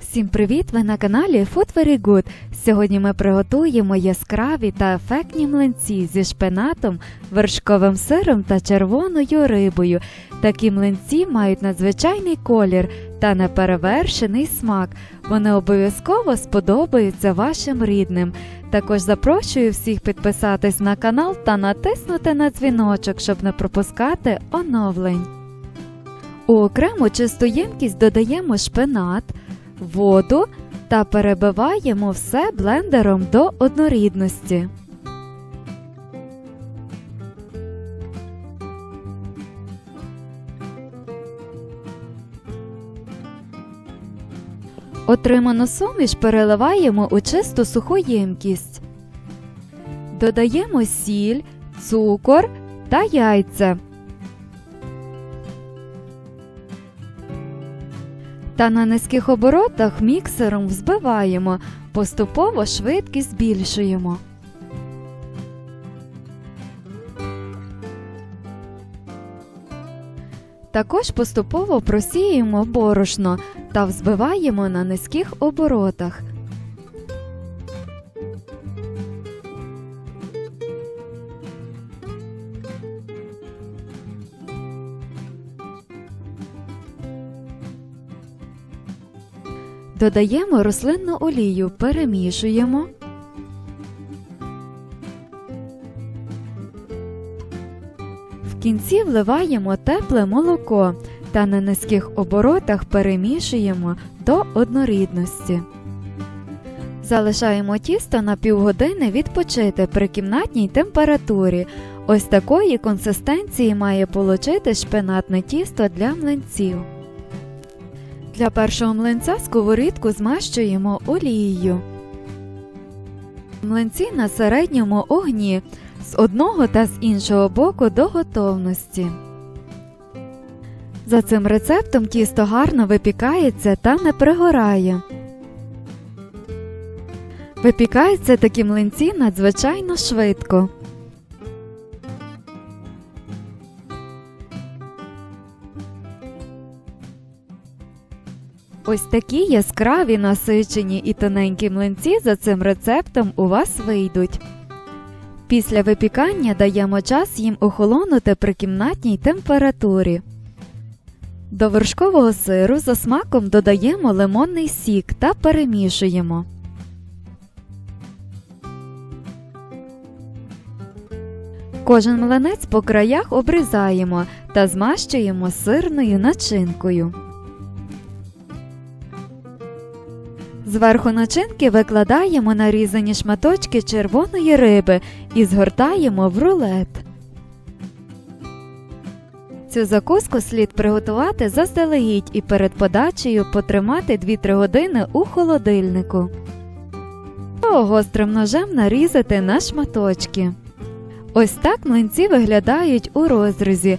Всім привіт! Ви на каналі Food Very Good. Сьогодні ми приготуємо яскраві та ефектні млинці зі шпинатом, вершковим сиром та червоною рибою. Такі млинці мають надзвичайний колір та неперевершений смак. Вони обов'язково сподобаються вашим рідним. Також запрошую всіх підписатись на канал та натиснути на дзвіночок, щоб не пропускати оновлень. У окрему чисту ємкість додаємо шпинат, воду та перебиваємо все блендером до однорідності. Отриману суміш переливаємо у чисту суху ємкість. Додаємо сіль, цукор та яйця. Та на низьких оборотах міксером взбиваємо, поступово швидкість збільшуємо. Також поступово просіюємо борошно та взбиваємо на низьких оборотах. Додаємо рослинну олію, перемішуємо. В кінці вливаємо тепле молоко та на низьких оборотах перемішуємо до однорідності. Залишаємо тісто на півгодини відпочити при кімнатній температурі. Ось такої консистенції має получити шпинатне тісто для млинців. Для першого млинця сковорідку змащуємо олією. Млинці на середньому огні з одного та з іншого боку до готовності. За цим рецептом тісто гарно випікається та не пригорає. Випікаються такі млинці надзвичайно швидко. Ось такі яскраві, насичені і тоненькі млинці за цим рецептом у вас вийдуть. Після випікання даємо час їм охолонути при кімнатній температурі. До вершкового сиру за смаком додаємо лимонний сік та перемішуємо. Кожен млинець по краях обрізаємо та змащуємо сирною начинкою. Зверху начинки викладаємо нарізані шматочки червоної риби і згортаємо в рулет. Цю закуску слід приготувати заздалегідь і перед подачею потримати 2-3 години у холодильнику. А гострим ножем нарізати на шматочки. Ось так млинці виглядають у розрізі.